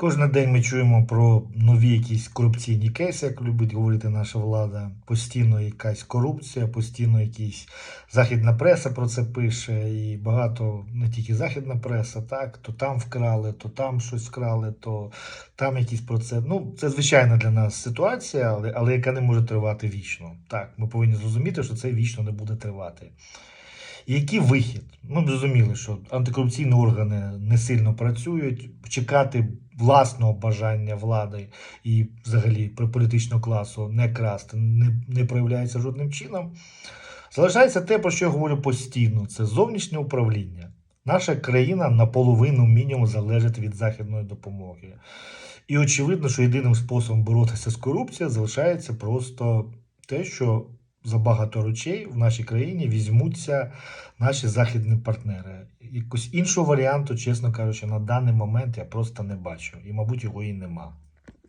Кожен день ми чуємо про нові якісь корупційні кейси, як любить говорити наша влада. Постійно якась корупція, постійно якісь західна преса про це пише, і багато не тільки західна преса, так то там вкрали, то там щось вкрали, то там якісь про це. Ну, це звичайна для нас ситуація, але, але яка не може тривати вічно. Так, ми повинні зрозуміти, що це вічно не буде тривати. Який вихід? Ну, ми зрозуміли, що антикорупційні органи не сильно працюють. Чекати власного бажання влади і взагалі політичного класу не красти не, не проявляється жодним чином. Залишається те, про що я говорю постійно: це зовнішнє управління. Наша країна наполовину мінімум залежить від західної допомоги. І очевидно, що єдиним способом боротися з корупцією залишається просто те, що за багато речей в нашій країні візьмуться наші західні партнери. Якось іншого варіанту, чесно кажучи, на даний момент я просто не бачу. І, мабуть, його і нема.